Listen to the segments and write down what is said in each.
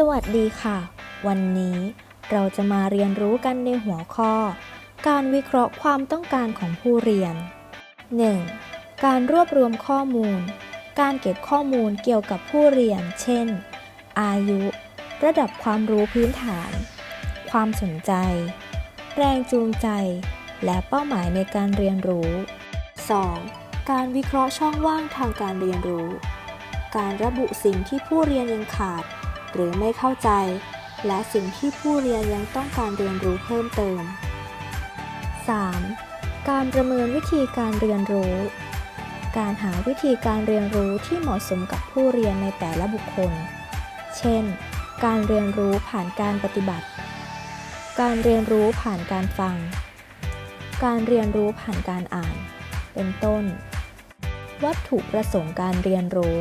สวัสดีค่ะ วันนี้เราจะมาเรียนรู้กันในหัวข้อ การวิเคราะห์ความต้องการของผู้เรียน 1. การรวบรวมข้อมูล การเก็บข้อมูลเกี่ยวกับผู้เรียน เช่น อายุ ระดับความรู้พื้นฐาน ความสนใจ แรงจูงใจ และเป้าหมายในการเรียนรู้ 2. การวิเคราะห์ช่องว่างทางการเรียนรู้ การระบุสิ่งที่ผู้เรียนยังขาด หรือไม่เข้าใจ และสิ่งที่ผู้เรียนยังต้องการเรียนรู้เพิ่มเติม 3. การประเมินวิธีการเรียนรู้ การหาวิธีการเรียนรู้ที่เหมาะสมกับผู้เรียนในแต่ละบุคคล เช่น การเรียนรู้ผ่านการปฏิบัติ การเรียนรู้ผ่านการฟัง การเรียนรู้ผ่านการอ่าน เป็นต้น วัตถุประสงค์การเรียนรู้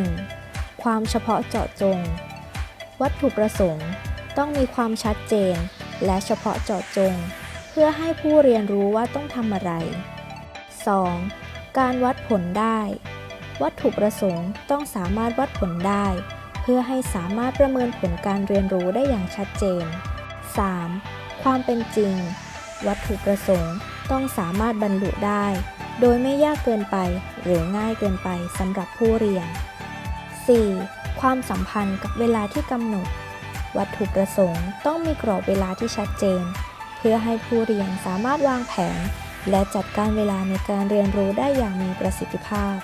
1. ความเฉพาะเจาะจง วัตถุประสงค์ ต้องมีความชัดเจน และเฉพาะเจาะจง เพื่อให้ผู้เรียนรู้ว่าต้องทำอะไร 2. การวัดผลได้ วัตถุประสงค์ต้องสามารถวัดผลได้ เพื่อให้สามารถประเมินผลการเรียนรู้ได้อย่างชัดเจน 3. ความเป็นจริง วัตถุประสงค์ต้องสามารถบรรลุได้ โดยไม่ยากเกินไปหรือง่ายเกินไปสำหรับผู้เรียน 4. ความสัมพันธ์กับเวลาที่กำหนด วัตถุประสงค์ต้องมีกรอบเวลาที่ชัดเจน เพื่อให้ผู้เรียนสามารถวางแผน และจัดการเวลาในการเรียนรู้ได้อย่างมีประสิทธิภาพ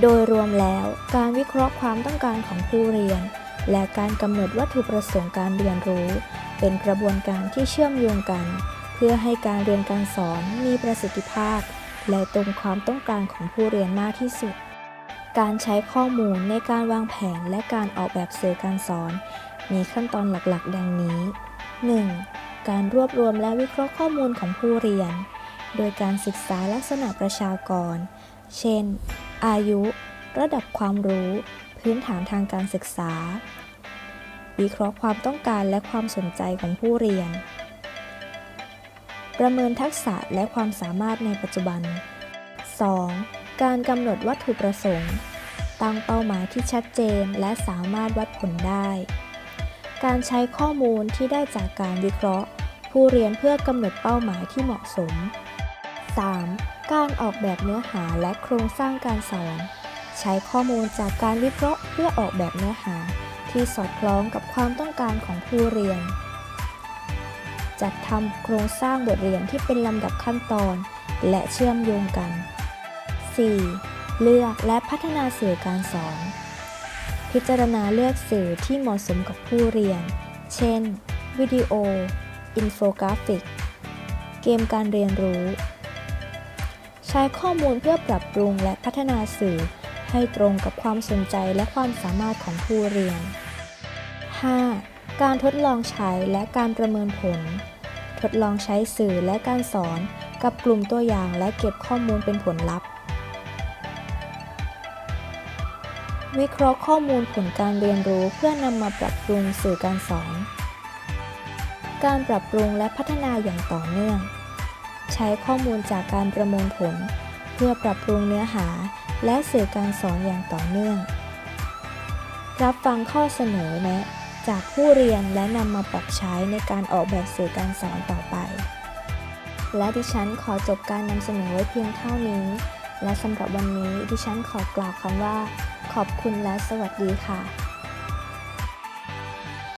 โดยรวมแล้วการวิเคราะห์ความต้องการของผู้เรียน และการกำหนดวัตถุประสงค์การเรียนรู้ เป็นกระบวนการที่เชื่อมโยงกัน เพื่อให้การเรียนการสอนมีประสิทธิภาพ และตรงความต้องการของผู้เรียนมากที่สุด การใช้ข้อมูลในการวางแผนและการออกแบบสื่อการสอน มีขั้นตอนหลักๆ ดังนี้ 1. การรวบรวมและวิเคราะห์ข้อมูลของผู้เรียน โดยการศึกษาลักษณะประชากร เช่น อายุ ระดับความรู้ พื้นฐานทางการศึกษา วิเคราะห์ความต้องการและความสนใจของผู้เรียน ประเมินทักษะและความสามารถในปัจจุบัน 2. การกำหนดวัตถุประสงค์ ตั้งเป้าหมายที่ชัดเจนและสามารถวัดผลได้ การใช้ข้อมูลที่ได้จากการวิเคราะห์ ผู้เรียนเพื่อกำหนดเป้าหมายที่เหมาะสม 3. การออกแบบเนื้อหาและโครงสร้างการสอน ใช้ข้อมูลจากการวิเคราะห์เพื่อออกแบบเนื้อหาที่สอดคล้องกับความต้องการของผู้เรียน จัดทำโครงสร้างบทเรียนที่เป็นลำดับขั้นตอน และเชื่อมโยงกัน 4. เลือกและพัฒนาสื่อการสอน พิจารณาเลือกสื่อที่เหมาะสมกับผู้เรียน เช่น วิดีโอ อินโฟกราฟิก เกมการเรียนรู้ ใช้ข้อมูลเพื่อปรับปรุงและพัฒนาสื่อให้ตรงกับความสนใจและความสามารถของผู้เรียน 5. การทดลองใช้และการประเมินผล ทดลองใช้สื่อและการสอนกับกลุ่มตัวอย่างและเก็บข้อมูลเป็นผลลัพธ์ วิเคราะห์ข้อมูลผลการเรียนรู้เพื่อนำมาปรับปรุงสื่อการสอน การปรับปรุงและพัฒนาอย่างต่อเนื่อง ใช้ข้อมูลจากการประมวลผล เพื่อปรับปรุงเนื้อหา และสื่อการสอนอย่างต่อเนื่อง รับฟังข้อเสนอแนะ จากผู้เรียนและนำมาปรับใช้ในการออกแบบสื่อการสอนต่อไป และดิฉันขอจบการนำเสนอไว้เพียงเท่านี้ และสำหรับวันนี้ดิฉันขอกล่าวคำว่า ขอบคุณและสวัสดีค่ะ